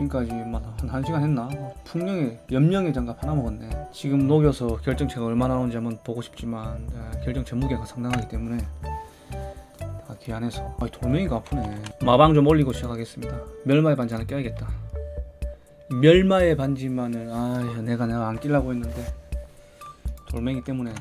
지금까지 한 1시간 했나? 풍령의 염령의 장갑 하나 먹었네. 지금 녹여서 결정체가 얼마나 나오는지 한번 보고 싶지만 아, 결정체 무게가 상당하기 때문에 다 귀환해서. 아, 돌멩이가 아프네. 마방 좀 올리고 시작하겠습니다. 멸마의 반지 하나 껴야겠다. 멸마의 반지만을 아 내가 내가 안 끼려고 했는데 돌멩이 때문에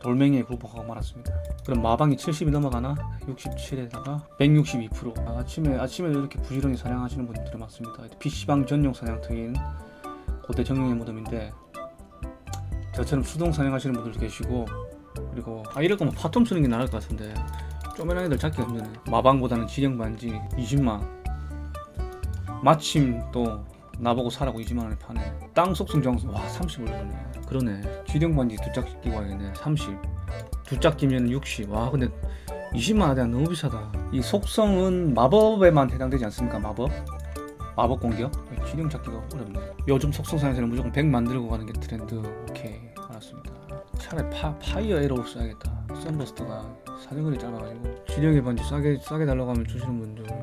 돌멩이에 굴복하고 말았습니다. 그럼 마방이 70이 넘어가나? 67에다가 162%. 아, 아침에 아침에 이렇게 부지런히 사냥하시는 분들이 많습니다. PC방 전용 사냥터인 고대 정령의 무덤인데 저처럼 수동 사냥하시는 분들도 계시고 그리고 아 이럴 거면 파톰 쓰는 게 나을 것 같은데 쪼매난 애들 잡기가 힘드네. 마방보다는 지령 반지 20만. 마침 또 나보고 사라고 20만 원에 파네. 땅 속성 정수 와30 올렸네. 그러네. 지령 반지 두 짝 끼고 와야겠네. 30. 두짝 끼면 60. 와 근데 20만 원대 너무 비싸다. 이 속성은 마법에만 해당되지 않습니까? 마법? 마법 공격? 지령 찾기가 어렵네. 요즘 속성 사냥에는 무조건 100 만들고 가는 게 트렌드. 오케이 알았습니다. 차라리 파, 파이어 에로를 써야겠다. 썬버스터가 사정거리 짧아가지고 지령의 반지 싸게 싸게 달라고 하면 주시는 분들 하,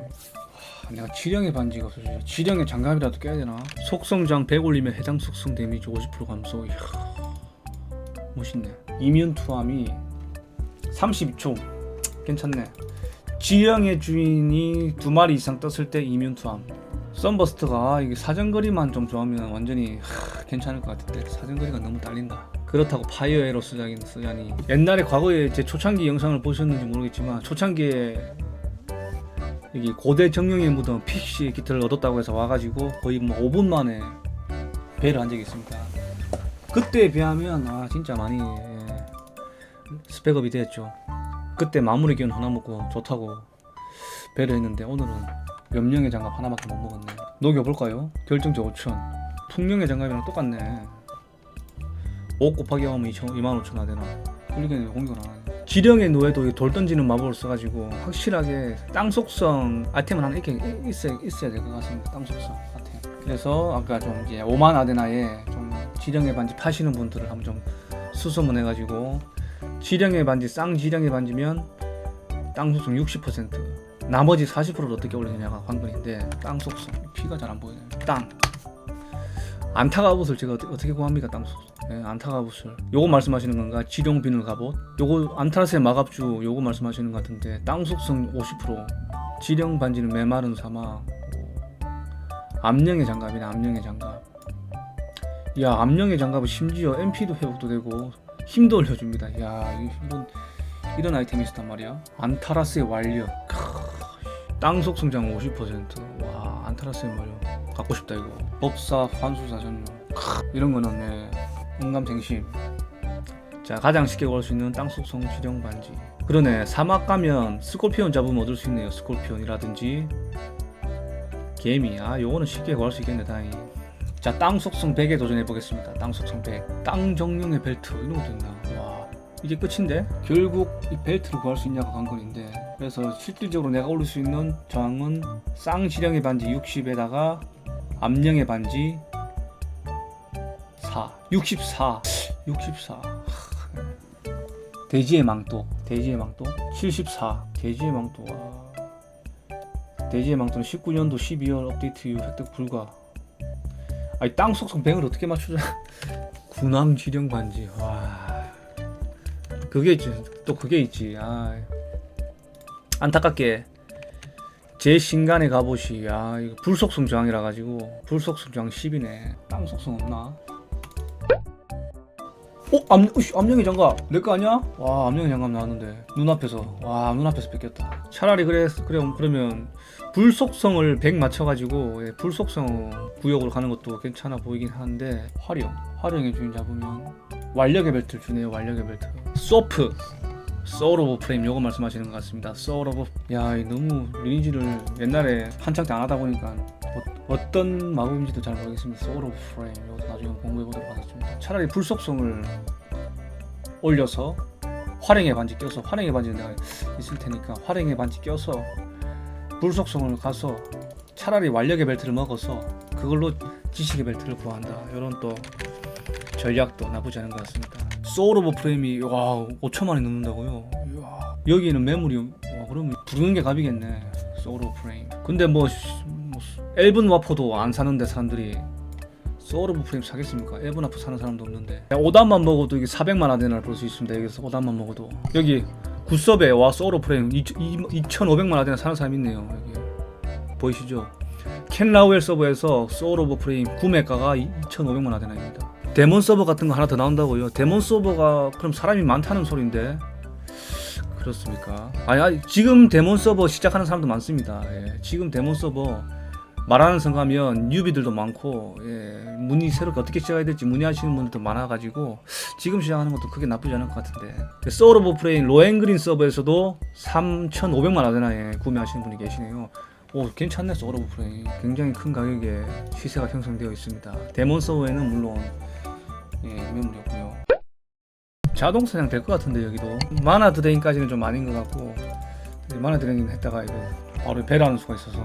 내가 지령의 반지가 없어져 지령의 장갑이라도 껴야 되나? 속성장 100 올리면 해당 속성 데미지 50% 감소. 이야 멋있네. 이면 투함이 32초. 괜찮네. 지령의 주인이 두 마리 이상 떴을 때 이면 투함. 썬버스터가 이게 사정거리만 좀 좋아하면 완전히 하, 괜찮을 것 같은데 사정거리가 너무 딸린다. 그렇다고 파이어 에로 쓰자니. 옛날에 과거에 제 초창기 영상을 보셨는지 모르겠지만 초창기에 여기 고대 정령의 무덤 픽시 기트를 얻었다고 해서 와가지고 거의 뭐 5분 만에 배를 한 적이 있습니다. 그때에 비하면 아 진짜 많이 예, 스펙업이 됐죠. 그때 마무리 기운 하나 먹고 좋다고 배를 했는데 오늘은 염령의 장갑 하나밖에 못 먹었네. 녹여볼까요? 결정적 5천 풍령의 장갑이랑 똑같네. 5 곱하기 하면 2 2만 5천 원 되나 훌리겐이 공격을 안 하네 지령의 노예도 이돌 던지는 마법을 써가지고 확실하게 땅 속성 아이템은 하나 이렇게 있어야, 있어야 될 것 같습니다 땅 속성 아이템. 그래서 아까 좀 이제 5만 아데나에 좀 지령의 반지 파시는 분들을 한번 좀 수소문해가지고 지령의 반지 쌍 지령의 반지면 땅 속성 60% 나머지 40%를 어떻게 올리느냐가 관건인데 땅 속성. 피가 잘 안 보이네요. 땅 안타가 옷을 제가 어떻게, 구합니까 땅 속성 네, 안타가 옷을 요거 말씀하시는 건가? 지령 비늘 갑옷? 요거 안타라스의 마갑주 요거 말씀하시는 것 같은데 땅 속성 50% 지령 반지는 메마른 사막. 암령의 장갑이네 암령의 장갑. 야 암령의 장갑은 심지어 MP도 회복도 되고 힘도 올려줍니다. 야 이- 이런 이런 아이템이 있었단 말이야. 안타라스의 완력 크으, 땅 속 성장 50%와 안타라스의 완력 갖고 싶다 이거. 법사 환수사 전용 이런 거는 네, 응감생심. 자 가장 쉽게 구할 수 있는 땅 속성 지령 반지. 그러네. 사막 가면 스콜피온 잡으면 얻을 수 있네요 스콜피온이라든지. 개미 아 요거는 쉽게 구할 수 있겠네 다행히. 자 땅 속성 100에 도전해 보겠습니다. 땅 속성 100 땅 정령의 벨트 이런 것도 있나? 와 이게 끝인데? 결국 이 벨트를 구할 수 있냐가 관건인데. 그래서 실질적으로 내가 올릴 수 있는 저항은 쌍지령의 반지 60에다가 암령의 반지 4 64 64 돼지의 망토. 돼지의 망토? 74 돼지의 망토. 와. 돼지의 망토는 19년도 12월 업데이트 이후 획득 불가. 아니 땅 속성 100을 어떻게 맞추자? 군함 지령 반지. 와 그게 있지. 또 그게 있지. 아. 안타깝게 제 신간의 갑옷이 아 이거 불속성 저항이라 가지고. 불속성 저항 10이네. 땅 속성 없나? 어? 암, 으씨, 암령의 장갑. 내 거 아니야? 와 암령의 장갑 나왔는데. 눈앞에서. 와 눈앞에서 뺏겼다. 차라리 그래 그래 그러면 불속성을 100 맞춰가지고 예, 불속성 구역으로 가는 것도 괜찮아 보이긴 하는데. 활용. 활용의 주인 잡으면 완력의 벨트를 주네요 완력의 벨트. 소프. 소울 오브 프레임 요거 말씀하시는 것 같습니다. 소울 오브 야이 너무 리니지를 옛날에 한창 때 안 하다 보니까 어, 떤 마법인지도 잘 모르겠습니다. 소울 오브 프레임 요거 나중에 공부해 보도록 하겠습니다. 차라리 불속성을 올려서 활용의 반지 껴서 활용의 반지는 내가 있을 테니까 활용의 반지 껴서 불속성을 가서 차라리 완력의 벨트를 먹어서 그걸로 지식의 벨트를 구한다. 이런 또 전략도 나쁘지 않은 것 같습니다. 소울 오브 프레임이 와 5천만 원이 넘는다고요? 이야, 여기는 매물이 와 그러면 부르는 게 갑이겠네 소울 오브 프레임. 근데 뭐, 뭐 엘븐 와퍼도 안 사는데 사람들이 소울 오브 프레임 사겠습니까? 엘븐 와퍼 사는 사람도 없는데. 5단만 먹어도 이게 400만 아데나를 볼수 있습니다 여기서 5단만 먹어도. 여기 굿섭에 와 소울 오브 프레임 2,500만 아데나 사는 사람 있네요 여기. 보이시죠? 켄 라우엘 서버에서 소울 오브 프레임 구매가가 2,500만 아데나입니다 데몬 서버 같은 거 하나 더 나온다고요 데몬 서버가 그럼 사람이 많다는 소린데 그렇습니까? 아니, 아니 지금 데몬 서버 시작하는 사람도 많습니다. 예, 지금 데몬 서버 말하는 성가면 뉴비들도 많고 예, 문의 새롭게 어떻게 시작해야 될지 문의하시는 분들도 많아가지고 지금 시작하는 것도 크게 나쁘지 않을 것 같은데 소울 오브 프레임 로엔그린 서버에서도 3,500만 아데나에 구매하시는 분이 계시네요. 오 괜찮네 소울 오브 프레임 굉장히 큰 가격에 시세가 형성되어 있습니다. 데몬 서버에는 물론 예, 매물이었고요. 자동 사냥 될 것 같은데 여기도. 마나 드레인까지는 좀 아닌 것 같고 마나 드레인 했다가 이거 바로 배라는 수가 있어서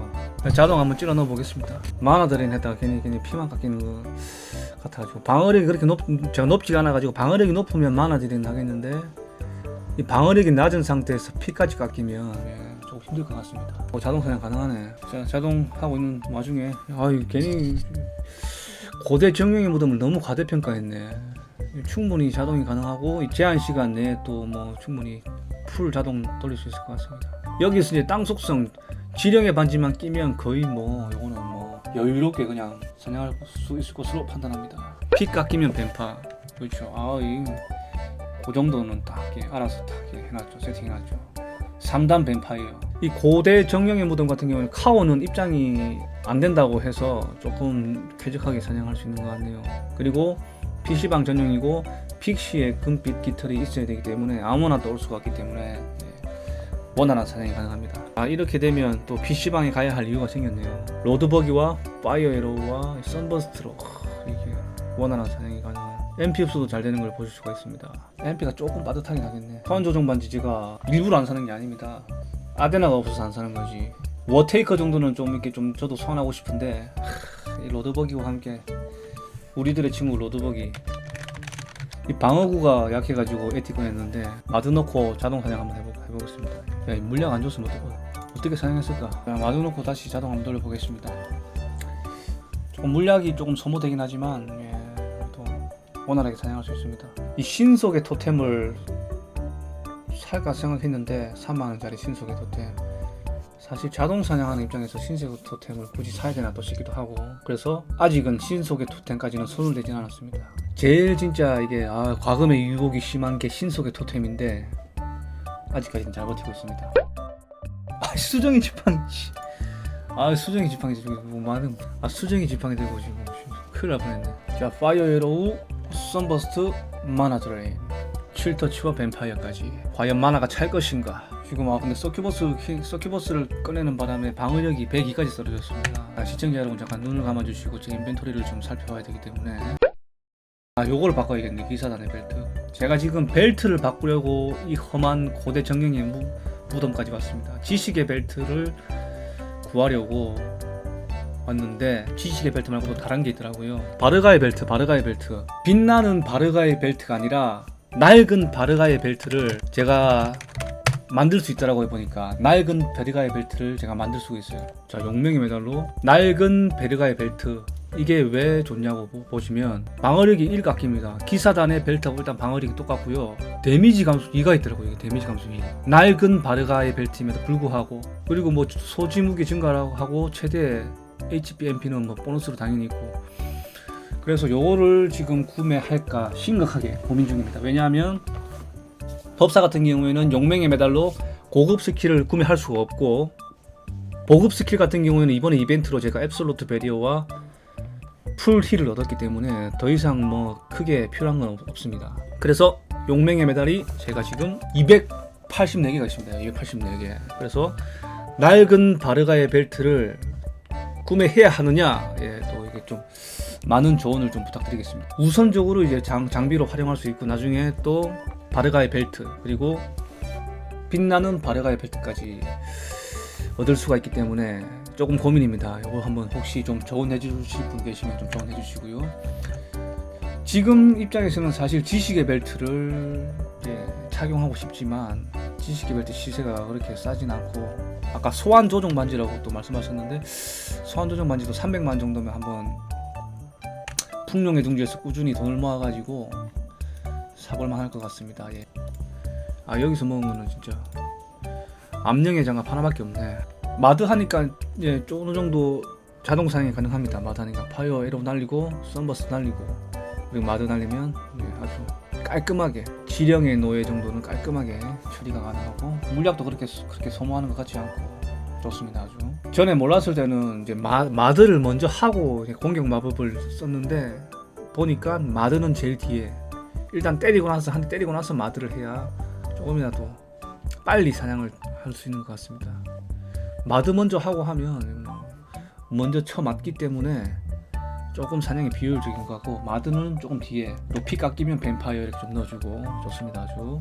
자동 한번 찔러 넣어 보겠습니다. 마나 드레인 했다가 괜히 괜히 피만 깎이는 것 같아가지고. 방어력이 그렇게 높 제가 높지가 않아가지고 방어력이 높으면 마나 드레인 하겠는데 이 방어력이 낮은 상태에서 피까지 깎이면 예, 조금 힘들 것 같습니다. 어, 자동 사냥 가능하네. 자, 자동 하고 있는 와중에. 아유 괜히 고대 정령의 무덤을 너무 과대평가했네 충분히 자동이 가능하고 이 제한 시간 내에 또 뭐 충분히 풀 자동 돌릴 수 있을 것 같습니다. 여기서 이제 땅 속성 지령의 반지만 끼면 거의 뭐 요거는 뭐 여유롭게 그냥 사냥할 수 있을 것으로 판단합니다. 피 깎이면 뱀파 그렇죠. 아이 그 정도는 다 이렇게 알아서 다 이렇게 해놨죠. 세팅해놨죠. 3단 뱀파이어. 이 고대 정령의 무덤 같은 경우는 카오는 입장이 안 된다고 해서 조금 쾌적하게 사냥할 수 있는 것 같네요. 그리고 PC방 전용이고 픽시의 금빛 깃털이 있어야 되기 때문에 아무나 떠올 수가 없기 때문에 예, 원활한 사냥이 가능합니다. 아 이렇게 되면 또 PC방에 가야 할 이유가 생겼네요. 로드버기와 파이어 에로우와 선버스트로 하, 이게 원활한 사냥이 가능한 MP 흡수도 잘 되는 걸 보실 수가 있습니다. MP가 조금 빠듯하긴 하겠네. 사원 조정 반지지가 일부러 안 사는 게 아닙니다. 아데나가 없어서 안 사는 거지. 워테이커 정도는 좀 이렇게 좀 저도 소환하고 싶은데 하, 이 로드버기와 함께 우리들의 친구 로드버기. 이 방어구가 약해가지고 에티콘 했는데 마드 넣고 자동 사냥 한번 해보, 해보겠습니다. 야, 이 물량 안 줬으면 어떡해 어떻게 사냥했을까? 야, 마드 넣고 다시 자동 한번 돌려보겠습니다. 조금 물약이 조금 소모되긴 하지만 예, 또 원활하게 사냥할 수 있습니다. 이 신속의 토템을 살까 생각했는데 3만원짜리 신속의 토템 사실 자동 사냥하는 입장에서 신속의 토템을 굳이 사야 되나 또 싶기도 하고. 그래서 아직은 신속의 토템까지는 손을 대진 않았습니다. 제일 진짜 이게 아, 과금의 유혹이 심한 게 신속의 토템인데 아직까지는 잘 버티고 있습니다. 아 수정이 지팡이 씨. 아 수정이 지팡이 저기 뭐 많은 아 수정이 지팡이 들고 지금 큰일 날 뻔했네. 자 파이어 에로우 선버스트 마나 드레인 7터치와 뱀파이어까지 과연 마나가 찰 것인가 지금 아 근데 서큐버스 키- 서큐버스를 꺼내는 바람에 방어력이 102까지 떨어졌습니다. 아, 시청자 여러분 잠깐 눈을 감아주시고 제 인벤토리를 좀 살펴봐야 되기 때문에. 아 요거를 바꿔야겠네 기사단의 벨트. 제가 지금 벨트를 바꾸려고 이 험한 고대 정령의 무, 무덤까지 왔습니다. 지식의 벨트를 구하려고 왔는데 지식의 벨트 말고 또 다른 게 있더라고요. 바르가의 벨트 바르가의 벨트. 빛나는 바르가의 벨트가 아니라 낡은 바르가의 벨트를 제가 만들 수 있더라고요 보니까 낡은 베르가의 벨트를 제가 만들 수가 있어요. 자 용명의 메달로. 낡은 베르가의 벨트. 이게 왜 좋냐고 보- 보시면 방어력이 1 깎입니다. 기사단의 벨트하고 일단 방어력이 똑같고요. 데미지 감소 2가 있더라고요 데미지 감소 2 낡은 바르가의 벨트임에도 불구하고 그리고 뭐 소지 무게 증가하고 최대 HP MP는 뭐 보너스로 당연히 있고. 그래서 요거를 지금 구매할까 심각하게 고민 중입니다. 왜냐하면 법사 같은 경우에는 용맹의 메달로 고급 스킬을 구매할 수가 없고 보급 스킬 같은 경우에는 이번에 이벤트로 제가 앱솔루트 베리어와 풀 힐을 얻었기 때문에 더 이상 뭐 크게 필요한 건 없- 없습니다. 그래서 용맹의 메달이 제가 지금 284개가 있습니다. 284개. 그래서 낡은 바르가의 벨트를 구매해야 하느냐? 예, 또 이게 좀 많은 조언을 좀 부탁드리겠습니다. 우선적으로 이제 장, 장비로 활용할 수 있고 나중에 또 바르가의 벨트 그리고 빛나는 바르가의 벨트까지 얻을 수가 있기 때문에 조금 고민입니다. 이거 한번 혹시 좀 조언해 주실 분 계시면 좀 조언해 주시고요. 지금 입장에서는 사실 지식의 벨트를 예, 착용하고 싶지만 지식 개발 때 시세가 그렇게 싸진 않고 아까 소환 조종 반지라고 또 말씀하셨는데 소환 조종 반지도 300만 정도면 한번 풍룡의 둥지에서 꾸준히 돈을 모아가지고 사볼만 할 것 같습니다. 예. 아 여기서 먹은 거는 진짜 암령의 장갑 하나밖에 없네. 마드 하니까 예, 어느 정도 자동 사용이 가능합니다. 마드 하니까 파이어 에로 날리고 썬버스 날리고 그리고 마드 날리면 예, 아주 깔끔하게 지령의 노예 정도는 깔끔하게 처리가 가능하고 물약도 그렇게 소- 그렇게 소모하는 것 같지 않고 좋습니다 아주 전에 몰랐을 때는 이제 마, 마드를 먼저 하고 공격 마법을 썼는데 보니까 마드는 제일 뒤에 일단 때리고 나서 한 대 때리고 나서 마드를 해야 조금이라도 빨리 사냥을 할 수 있는 것 같습니다. 마드 먼저 하고 하면 먼저 쳐 맞기 때문에 조금 사냥이 비효율적인 것 같고 마드는 조금 뒤에 높이 깎이면 뱀파이어 이렇게 좀 넣어주고 좋습니다 아주